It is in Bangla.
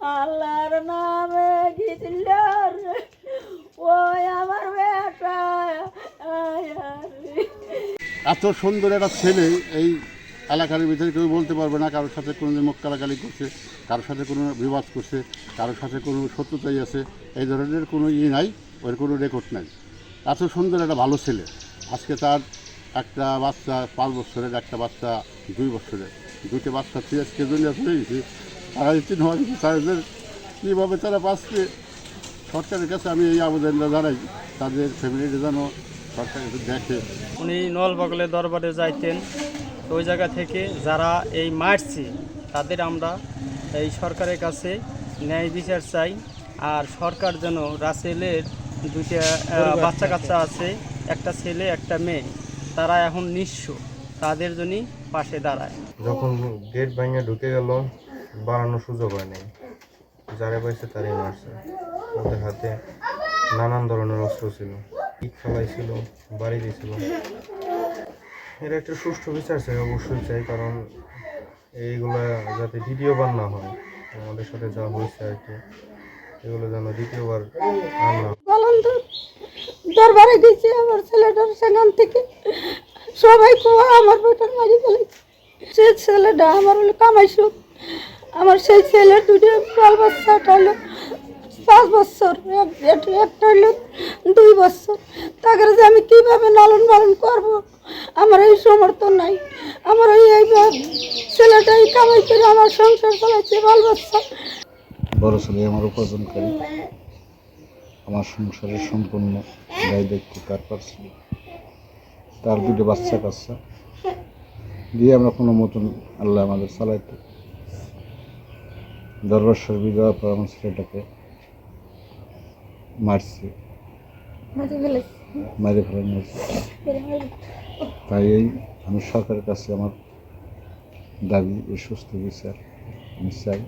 আল্লাহর নামে গিয়েছিল ওই আমার এত সুন্দর একটা ছেলে এই এলাকার ভিতরে কেউ বলতে পারবে না কারোর সাথে কোনো মুখ কালাকালি করছে, কারোর সাথে কোনো বিবাদ করছে, কারোর সাথে কোনো শত্রুতাই আছে, এই ধরনের কোনো ইয়ে নাই, ওর কোনো রেকর্ড নাই। এত সুন্দর একটা ভালো ছেলে। আজকে তার একটা বাচ্চা পাঁচ বছরের, একটা বাচ্চা দুই বছরের। দুটো বাচ্চা তুই আজকে দুনিয়া তারা তিন হওয়া তাদের কীভাবে তারা পাচ্ছে সরকারের কাছে আমি এই আবেদনটা জানাই। তাদের ফ্যামিলিটা যেন সরকার একটু দেখে। উনি নলবগলে দরবারে যাইতেন তো ওই জায়গা থেকে যারা এই মারছে তাদের আমরা এই সরকারের কাছে ন্যায় বিচার চাই আর সরকার যেন রাসেলের দুইটা বাচ্চা কাচ্চা আছে একটা ছেলে একটা মেয়ে তারা এখন নিঃস্ব তাদের জন্যই পাশে দাঁড়ায়। যখন গেট ভেঙে ঢুকে গেল বাড়ানোর সুযোগ হয় নাই। যারে পাইছে তারই মারছে। ওদের হাতে নানান ধরনের অস্ত্র ছিল। ইট ফেলাইছিল বাড়ি দিয়েছিল এর একটা সুষ্ঠু বিচার চাই, অবশ্যই চাই, কারণ এইগুলা যাতে দ্বিতীয়বার না হয়, আমাদের সাথে যা হয়েছে আর কি, এগুলো যেন দ্বিতীয়বার দরবারে গেছি আমার ছেলেটার সেখান থেকে। সবাই কোয়া আমার বেটার মারি ফেলেছে। সে ছেলেটা আমার কামাইছো আমার সেই ছেলের দুটো বাল বাচ্চাটা হলো, পাঁচ বছর, এক- এক- একটা হলো দুই বছর। তাকে যে আমি কীভাবে লালন পালন করব? আমার এই সমর্থন নাই। আমার ওই এই ছেলেটাই কামাই করে আমার সংসার চালাচ্ছে বাল বাচ্চা। বড় ছেলে আমার উপার্জন উপার্জনকারী আমার সংসারের সম্পূর্ণ দায় দায়িত্ব তার পারছে তার দুটো বাচ্চা কাচ্চা। দিয়ে আমরা কোনো মতন আল্লাহ আমাদের চালাইতে দরবার সরবি দেওয়ার পর আমার ছেলেটাকে মারছে। মারে ফেলানো হয়েছে তাই এই আমি সরকারের কাছে আমার দাবি এই সুস্থ বিচার আমি চাই।